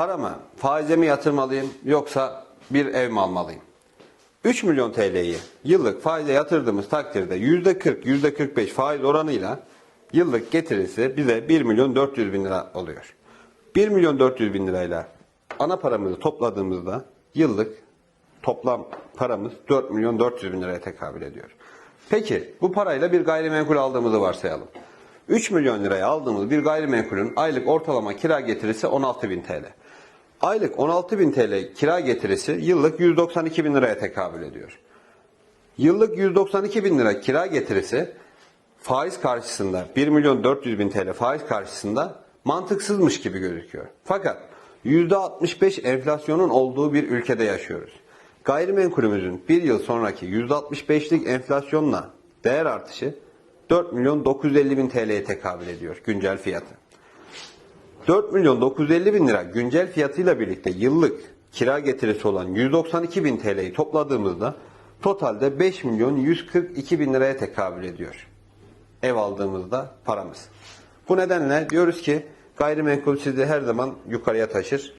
Paramı faize mi yatırmalıyım yoksa bir ev mi almalıyım? 3 milyon TL'yi yıllık faize yatırdığımız takdirde %40, %45 faiz oranıyla yıllık getirisi bize 1 milyon 400 bin lira oluyor. 1 milyon 400 bin lirayla ana paramızı topladığımızda yıllık toplam paramız 4 milyon 400 bin liraya tekabül ediyor. Peki bu parayla bir gayrimenkul aldığımızı varsayalım. 3 milyon liraya aldığımız bir gayrimenkulün aylık ortalama kira getirisi 16 bin TL. Aylık 16 bin TL kira getirisi yıllık 192 bin liraya tekabül ediyor. Yıllık 192 bin lira kira getirisi faiz karşısında 1 milyon 400 bin TL faiz karşısında mantıksızmış gibi gözüküyor. Fakat %65 enflasyonun olduğu bir ülkede yaşıyoruz. Gayrimenkulümüzün bir yıl sonraki %65'lik enflasyonla değer artışı 4 milyon 950 bin TL'ye tekabül ediyor güncel fiyatı. 4 milyon 950 bin lira güncel fiyatıyla birlikte yıllık kira getirisi olan 192 bin TL'yi topladığımızda totalde 5 milyon 142 bin liraya tekabül ediyor. Ev aldığımızda paramız. Bu nedenle diyoruz ki gayrimenkul sizi her zaman yukarıya taşır.